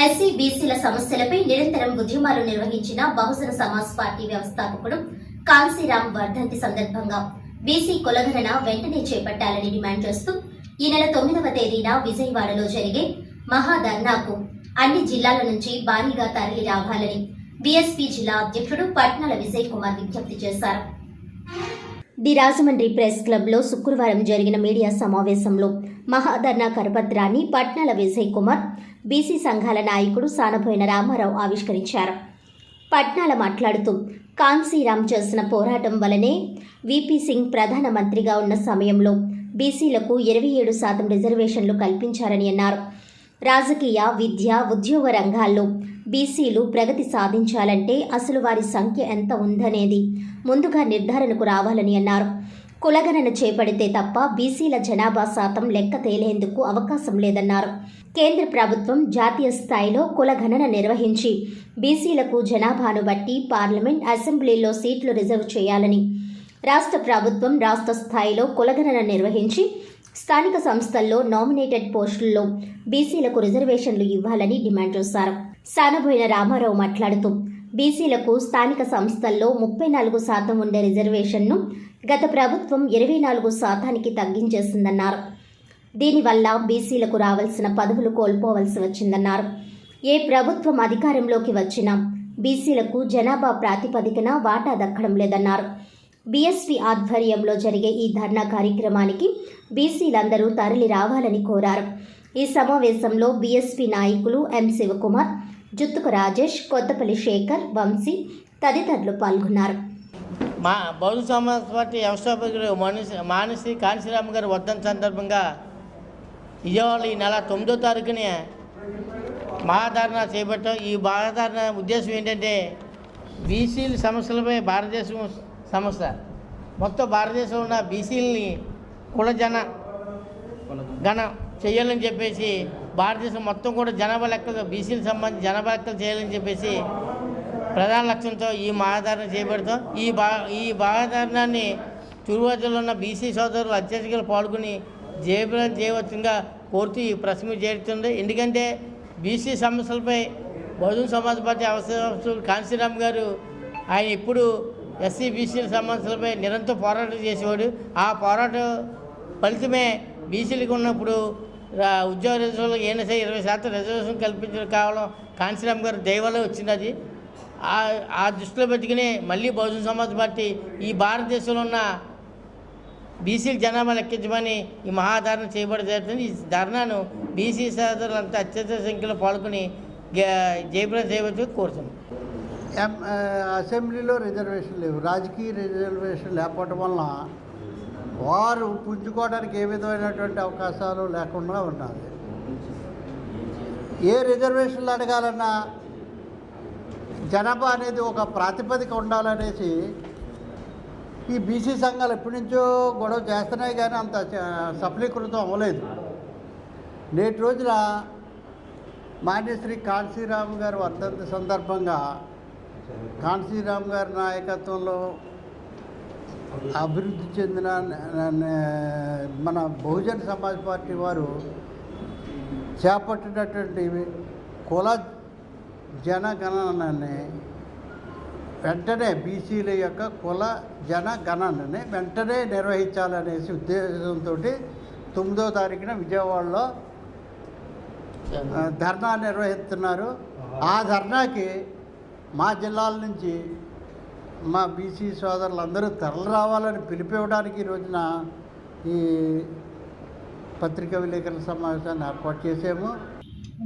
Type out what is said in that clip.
SC బీసీల సమస్యలపై నిరంతరం ఉద్యమాలు నిర్వహించిన బహుజన సమాజ్ పార్టీ వ్యవస్థాపకుడు కాంశీరామ్ వర్ధంతి సందర్భంగా బీసీ కులగణన వెంటనే చేపట్టాలని డిమాండ్ చేస్తూ ఈ నెల తొమ్మిదవ తేదీన విజయవాడలో జరిగే మహాధర్నాకు అన్ని జిల్లాల నుంచి భారీగా తరలి రావాలని బీఎస్పీ జిల్లా అధ్యక్షుడు పట్నాల విజయ్ కుమార్ విజ్ఞప్తి చేశారు. ది రాజమండ్రి ప్రెస్ క్లబ్లో శుక్రవారం జరిగిన మీడియా సమావేశంలో మహాధర్నా కరపత్రాన్ని పట్నాల విజయ్ కుమార్ బీసీ సంఘాల నాయకుడు సానబోయిన రామారావు ఆవిష్కరించారు. పట్నాల మాట్లాడుతూ కాన్సీరామ్ చేసిన పోరాటం వలనే విపి సింగ్ ప్రధానమంత్రిగా ఉన్న సమయంలో బీసీలకు ఇరవై ఏడు శాతం రిజర్వేషన్లు కల్పించారని అన్నారు. రాజకీయ విద్య ఉద్యోగ రంగాల్లో బీసీలు ప్రగతి సాధించాలంటే అసలు వారి సంఖ్య ఎంత ఉందనేది ముందుగా నిర్ధారణకు రావాలని అన్నారు. కులగణన చేపడితే తప్ప బీసీల జనాభా శాతం లెక్క తేలేందుకు అవకాశం లేదన్నారు. కేంద్ర ప్రభుత్వం జాతీయ స్థాయిలో కులగణన నిర్వహించి బీసీలకు జనాభాను బట్టి పార్లమెంట్ అసెంబ్లీలో సీట్లు రిజర్వ్ చేయాలని రాష్ట్ర ప్రభుత్వం రాష్ట్ర స్థాయిలో కులగణన నిర్వహించి స్థానిక సంస్థల్లో నామినేటెడ్ పోస్టుల్లో బీసీలకు రిజర్వేషన్లు ఇవ్వాలని డిమాండ్ చేశారు. సానబోయిన రామారావు మాట్లాడుతూ బీసీలకు స్థానిక సంస్థల్లో ముప్పై నాలుగు శాతం ఉండే రిజర్వేషన్ను గత ప్రభుత్వం ఇరవై నాలుగు శాతానికి తగ్గించేసిందన్నారు. దీనివల్ల బీసీలకు రావాల్సిన పదవులు కోల్పోవలసి వచ్చిందన్నారు. ఏ ప్రభుత్వం అధికారంలోకి వచ్చినా బీసీలకు జనాభా ప్రాతిపదికన వాటా దక్కడం లేదన్నారు. బీఎస్పీ ఆధ్వర్యంలో జరిగే ఈ ధర్నా కార్యక్రమానికి బీసీలందరూ తరలి రావాలని కోరారు. ఈ సమావేశంలో బీఎస్పీ నాయకులు ఎం శివకుమార్ జుత్తుకు రాజేష్ కొత్తపల్లి శేఖర్ వంశీ తదితరులు పాల్గొన్నారు. మా బహుజన సమాజ్ పార్టీ వ్యవస్థాపకుడు మనిషి మానసి కాంశీరామ్ గారి వర్ధన్ సందర్భంగా విజయవాడలో ఈ నెల తొమ్మిదో తారీఖున మహాధారణ చేపట్టాం. ఈ మహాధారణ ఉద్దేశం ఏంటంటే బీసీల సమస్యలపై భారతదేశం సమస్య. మొత్తం భారతదేశంలో ఉన్న బీసీలని కులజన గణ చేయాలని చెప్పేసి భారతదేశం మొత్తం కూడా జనాభా లెక్కలు బీసీలకు సంబంధించి జనాభా లెక్కలు చేయాలని చెప్పేసి ప్రధాన లక్ష్యంతో ఈ మహాధారణ చేపడుతూ ఈ బా ఈ మహాధారణాన్ని తురువాజలో ఉన్న బీసీ సోదరులు అత్యధికలు పాల్గొని జయప్రదం చేయవచ్చుగా కోరుతూ ఈ ప్రశ్న చేరుతుంది ఎందుకంటే బీసీ సమస్యలపై బహుజన సమాజ్ పార్టీ అవసరం కాంశీరామ్ గారు ఆయన ఇప్పుడు ఎస్సీ బీసీల సమస్యలపై నిరంతరం పోరాటం చేసేవాడు. ఆ పోరాటం ఫలితమే బీసీలకు ఉన్నప్పుడు ఉద్యోగ రిజర్వేషన్లో ఏనసే ఇరవై శాతం రిజర్వేషన్ కల్పించడం కావడం కాంశీరామ్ గారు దయవల్ల వచ్చింది అది. ఆ- ఆ దృష్టిలో పెట్టుకుని మళ్ళీ బహుజన సమాజ్ పార్టీ ఈ భారతదేశంలో ఉన్న బీసీల జనాభా లెక్కించమని ఈ మహాధారణ చేయబడి జరుగుతుంది. ఈ ధర్నాను బీసీ సోదరులు అంతా అత్యధిక సంఖ్యలో పాల్గొని జయప్రదం చేయవచ్చు కోరుతున్నాం. అసెంబ్లీలో రిజర్వేషన్ లేవు. రాజకీయ రిజర్వేషన్ లేకపోవటం వల్ల వారు పుంజుకోవడానికి ఏ విధమైనటువంటి అవకాశాలు లేకుండా ఉన్నాయి ఏ రిజర్వేషన్లు అడగాలన్నా జనాభా అనేది ఒక ప్రాతిపదిక ఉండాలనేసి ఈ బీసీ సంఘాలు ఎప్పటి నుంచో గొడవ చేస్తున్నాయి కానీ అంత సఫలీకృతం అవ్వలేదు. నేటి రోజున మాన్యశ్రీ కాన్సీరామ్ గారు వర్ధంతి సందర్భంగా కాన్సీరామ్ గారి నాయకత్వంలో అభివృద్ధి చెందిన మన బహుజన్ సమాజ్ పార్టీ వారు చేపట్టినటువంటి కుల జనగణనని వెంటనే బీసీల యొక్క కుల జనగణనని వెంటనే నిర్వహించాలనేసి ఉద్దేశంతో తొమ్మిదో తారీఖున విజయవాడలో ధర్నా నిర్వహిస్తున్నారు. ఆ ధర్నాకి మా జిల్లాల నుంచి మా బీసీ సోదరులందరూ తరలి రావాలని పిలిపివ్వడానికి ఈ రోజున ఈ పత్రికా విలేకరుల సమావేశాన్ని ఏర్పాటు చేసాము